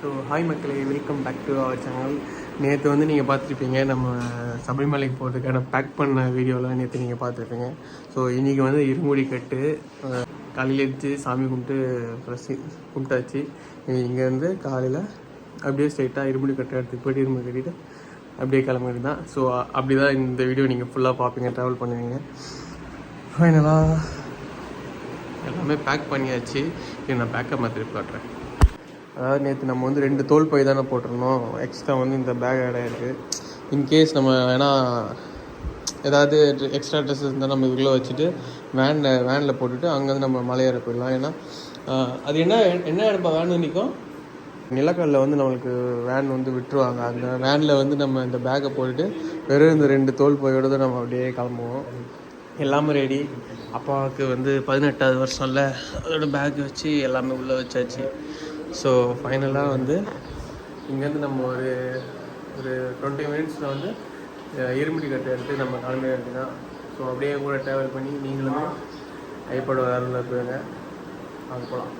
So hi மக்களே welcome back to our channel நேற்று வந்து நீங்கள் பார்த்துருப்பீங்க நம்ம சபரிமலைக்கு போகிறதுக்கான பேக் பண்ண வீடியோலாம் நேற்று நீங்கள் பார்த்துருப்பீங்க. ஸோ இன்றைக்கி வந்து இருமுடி கட்டு காலையில் காலையில சாமி கும்பிட்டு ஃப்ரெஷ் கும்பிட்டாச்சு. இங்கேருந்து காலையில் அப்படியே ஸ்ட்ரைட்டாக இருமுடி கட்டு இடத்துக்கு போயிட்டு இருமுடி கட்டிட்டு அப்படியே கிளம்புறது தான். ஸோ அப்படி தான் இந்த வீடியோ நீங்கள் ஃபுல்லாக பார்ப்பீங்க ட்ராவல் பண்ணுவீங்க. ஃபைனலாக எல்லாமே பேக் பண்ணியாச்சு. நான் பேக்கை மாற்றி காட்டுறேன் அதாவது நேற்று நம்ம வந்து ரெண்டு தோல் பை தானே போட்டிருந்தோம். எக்ஸ்ட்ரா வந்து இந்த பேக் ஆட் ஆயிருக்கு. இன்கேஸ் நம்ம வேணா ஏதாவது எக்ஸ்ட்ரா ட்ரெஸ் இருந்தால் நம்ம இதுக்குள்ளே வச்சுட்டு வேனில் வேனில் போட்டுட்டு அங்கேருந்து நம்ம மலையேற போயிடலாம். ஏன்னா அது என்ன என்ன இடப்பா வேன் நிற்கும் நிலக்கல்ல வந்து நம்மளுக்கு வேன் வந்து விட்டுருவாங்க. அந்த வேனில் வந்து நம்ம இந்த பேக்கை போட்டுட்டு வெறும் இந்த ரெண்டு தோல் பையோட தான் நம்ம அப்படியே கிளம்புவோம். எல்லாமே ரெடி அப்பாவுக்கு வந்து பதினெட்டாவது வருஷம்ல அதோட பேக் வச்சு எல்லாமே உள்ளே வச்சாச்சு. ஸோ ஃபைனலாக வந்து இங்கேருந்து நம்ம ஒரு ஒரு டுவெண்ட்டி மினிட்ஸில் வந்து அஹ், இருமுடி கட்டை எடுத்து நம்ம கிளம்ப வேண்டியதான் ஸோ அப்படியே கூட ட்ராவல் பண்ணி நீங்களுமே ஐப்பட வரல போயிருங்க. அங்கே போகலாம்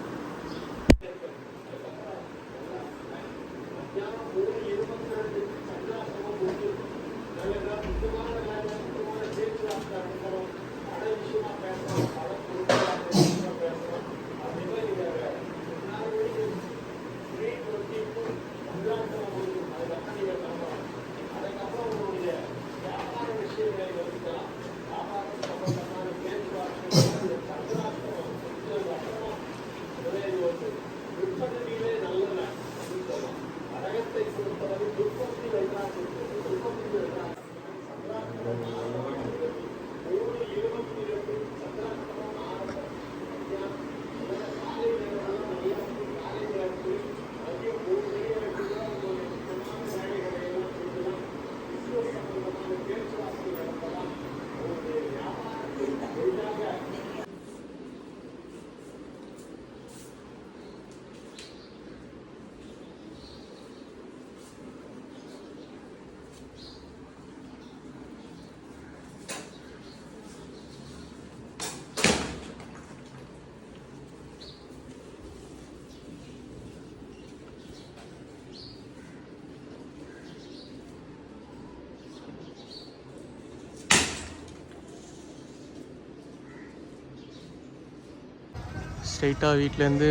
ஸ்ட்ரைட்டாக வீட்டிலேருந்து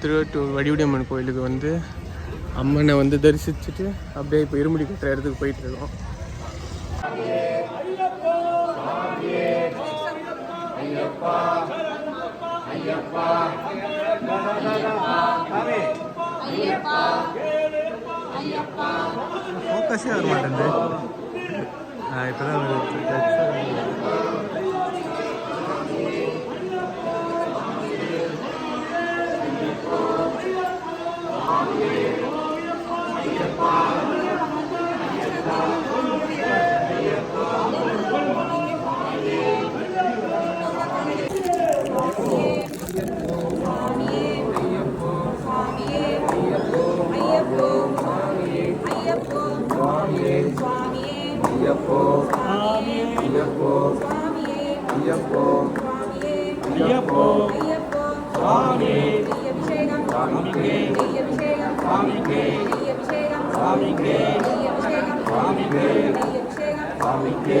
திருவட்டூர் வடிவடியம்மன் கோயிலுக்கு வந்து அம்மனை வந்து தரிசிச்சுட்டு அப்படியே இப்போ இருமுடி கட்டுற இடத்துக்கு போயிட்டு இருக்கோம் ஃபோக்கஸே வர மாட்டேங்குது இப்போ தான் ஐயப்போ. ஐயப்போ. ஐயப்போ. ஐயப்போ. சுவாமி சுவாமிக்கே சுவாமிக்கே சுவாமிக்கே சுவாமிக்கே சுவாமிக்கே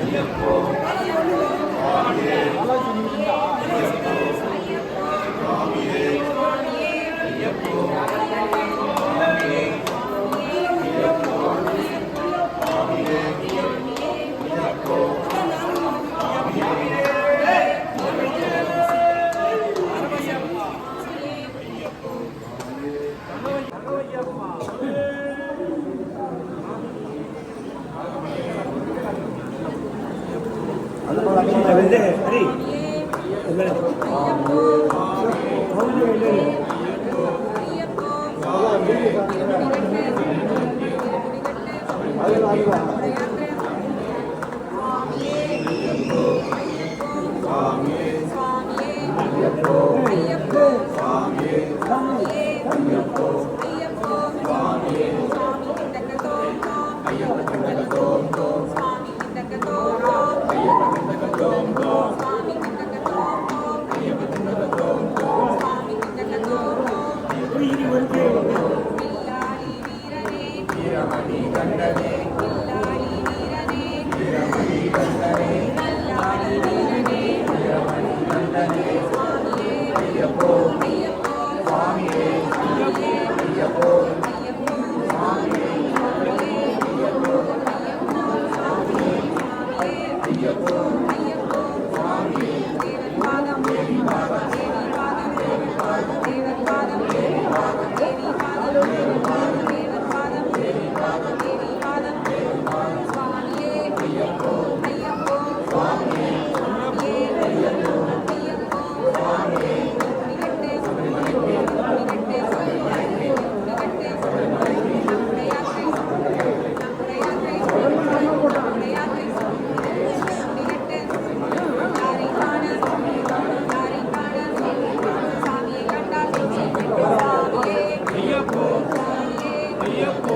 ஐயப்போ వెళ్ళే హరి వెళ్ళండి நீதி ஒதுக்கீடு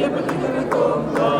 We're gonna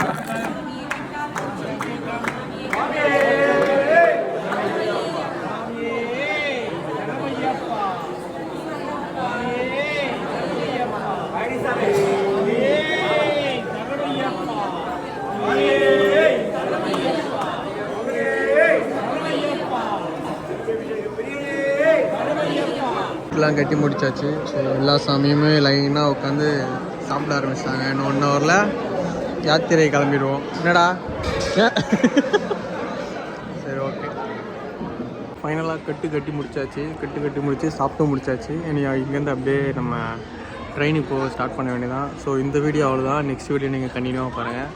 எல்லாம் கட்டி முடிச்சாச்சு. ஸோ எல்லா சாமியுமே லைனாக உட்காந்து சாப்பிட ஆரம்பிச்சிட்டாங்க. இன்னும் ஒன் ஹவரில் யாத்திரை கிளம்பிடுவோம். என்னடா? சரி ஓகே ஃபைனலாக கட்டு கட்டி முடிச்சாச்சு. கட்டு கட்டி முடித்து சாப்பிட்டு முடிச்சாச்சு. இனி இங்கேருந்து அப்படியே நம்ம ட்ரெயினுக்கு போக ஸ்டார்ட் பண்ண வேண்டியதான் ஸோ இந்த வீடியோ அவ்வளோதான் நெக்ஸ்ட் வீடியோ நீங்கள் கண்டினியூவாக பாருங்கள்